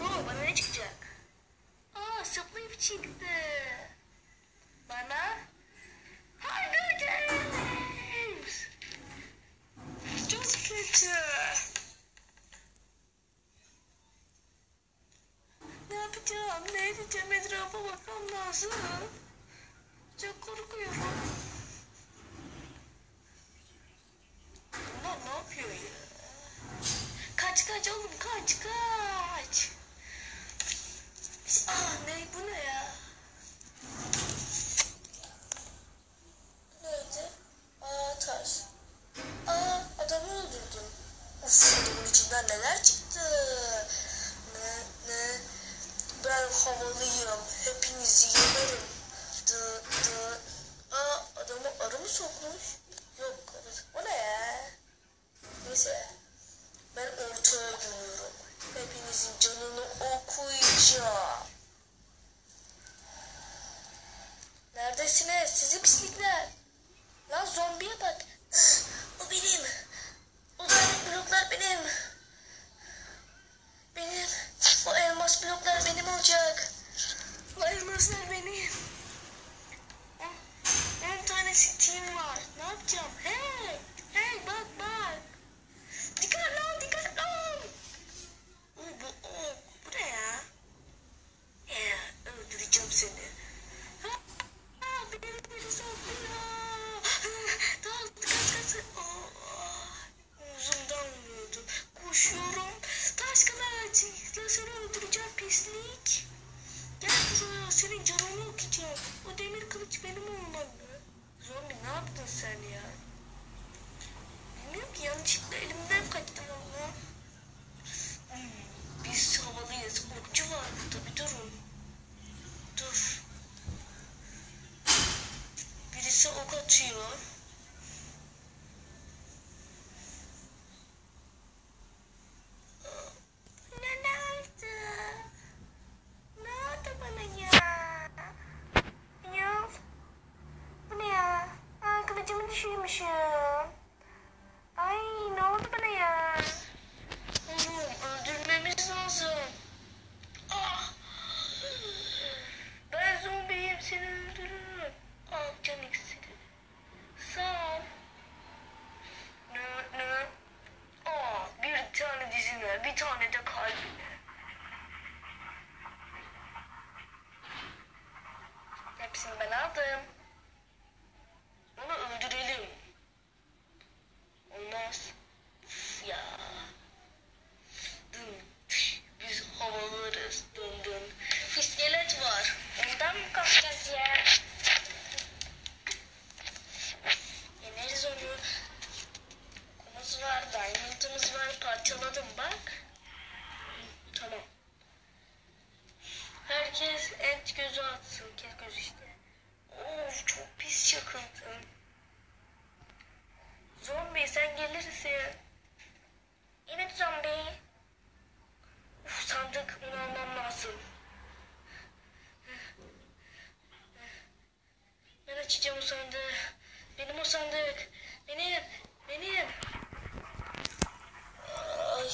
Oo, bana ne çıkacak? Aa, zıplayıp çıktı. Bana Hunger Games. Çok kötü. Ne yapacağım? Ne edeceğim? Etrafa bakmam lazım. Çok korkuyorum. Bunlar ne yapıyor ya? Kaç kaç oğlum kaç kaç. Aa ne bu ne ya? Nerede? Aa taş. Aa adamı öldürdüm. Uf adamın içinden neler çıktı. Ne ne. Ben havalıyım. Hepinizi yenerim. Dı dı. Aa adamı arı mı sokmuş? Yok o ne ya? Neyse. Ben ortaya geliyorum. Hepinizin canını okuyacağım. Neredesiniz? Sizi pislikler. Lan zombiye bak. O benim. O diamond bloklar. Benim. O elmas bloklar benim olacak. O elmaslar benim. On- On tane steam var. Ne yapacağım? Hey! Hey bak bak. Dikkat lan dikkat lan. Oo, bu, o, bu ne ya? Ya öldüreceğim seni. Ha, ha, beni biri sokuyor. Daha kaç kaç. Aa, Omzumdan vurdu. Koşuyorum. Taş kılıç. La seni öldüreceğim pislik. Gel senin canını okuyacağım. O demir kılıç benim olmalı. Zombi ne yaptın sen ya? Bilmiyorum ki yanlışlıkla elimden kaçtı valla. Hmm, biz havalıyız. Okçu var burada bir durun. Dur. Birisi ok atıyor. Aa, Ne nerede? Ne oldu bana ya? Ya. Bu ne ya? Aa, kılıcımı düşürmüşüm. Ay ne oldu bana ya? Oğlum öldürmemiz lazım. Ah! Ben zombiyim seni öldürürüm. Al can iksiri. Sağ ol. Ne ne? Aa, bir tane dizine bir tane de kalbine. Hepsini ben aldım. Onu öldürelim. Olmaz. Ya. Dın. Biz havalarız. Dın dın. Fiskelet var. Ondan mı kalkacağız ya? Yeneriz onu. Kumuz var. Diamond'ımız var. Parçaladım bak. Tamam. Herkes et gözü atsın. Kes gözü işte. Of çok pis çakıldım. Zombi sen gelirsin. Evet zombi. Uf sandık onu almam lazım. Ben açacağım o sandığı. Benim o sandık. Benim. Benim. Ay.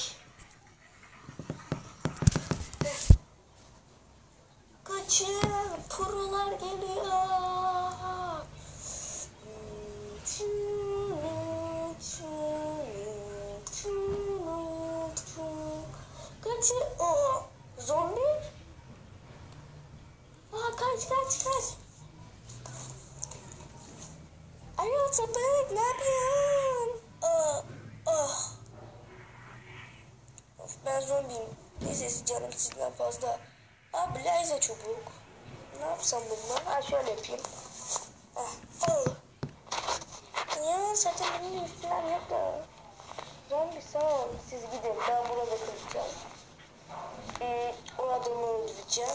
Kaçın. Purular geliyor. Kaçı o zombi? Aa kaç kaç kaç. Sapık ne yapıyorsun? Aa, ah. Of ben zombiyim. Neyse canım sizden fazla. Aa Blaze çubuk. Ne yapsam bununla? Ha şöyle yapayım. Ah, al. Ya zaten benim üstünden yok da. Zombi sağ ol. Siz gidin. Ben burada kalacağım. Ee, o adamı öldüreceğim.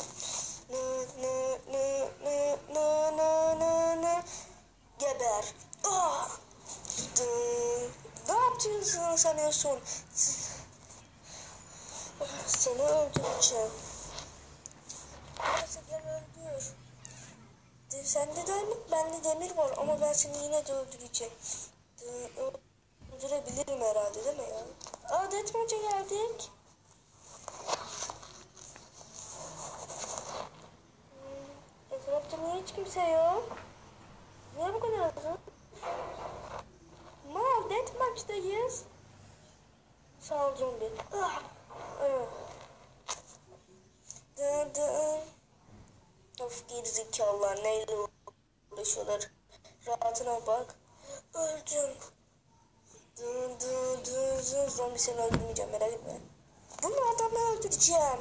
Nı nı nı nı nı nı nı. Geber. Ah. Dı. Ne yapıyorsun sanıyorsun? Seni öldüreceğim. Gel öldür. Sende diamond, bende demir var ama ben seni yine de öldüreceğim. Öldürebilirim herhalde değil mi ya? Aa Deathmatch'e geldik. Hmm, Etrafta niye hiç kimse yok? Niye bu kadar uzun? Mal Deathmatch'tayız. Ol zombi. Ah. Dın dın. Of gerizekalılar neyle uğraşıyorlar. Rahatına bak. Öldüm. Dın dın dın dın. Zombi seni öldürmeyeceğim merak etme. Bunu adamı öldüreceğim.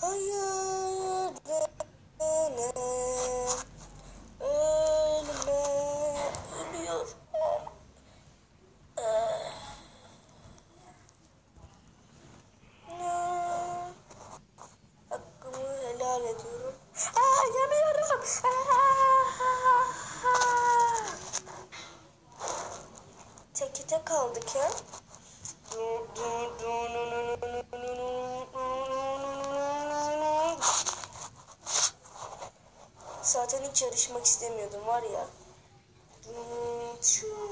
Hayır. Ölme. Ölme. Hakkımı helal ediyorum. Aa yanıyorum. Aa! Teke tek kaldık ya. Zaten hiç yarışmak istemiyordum var ya. Şu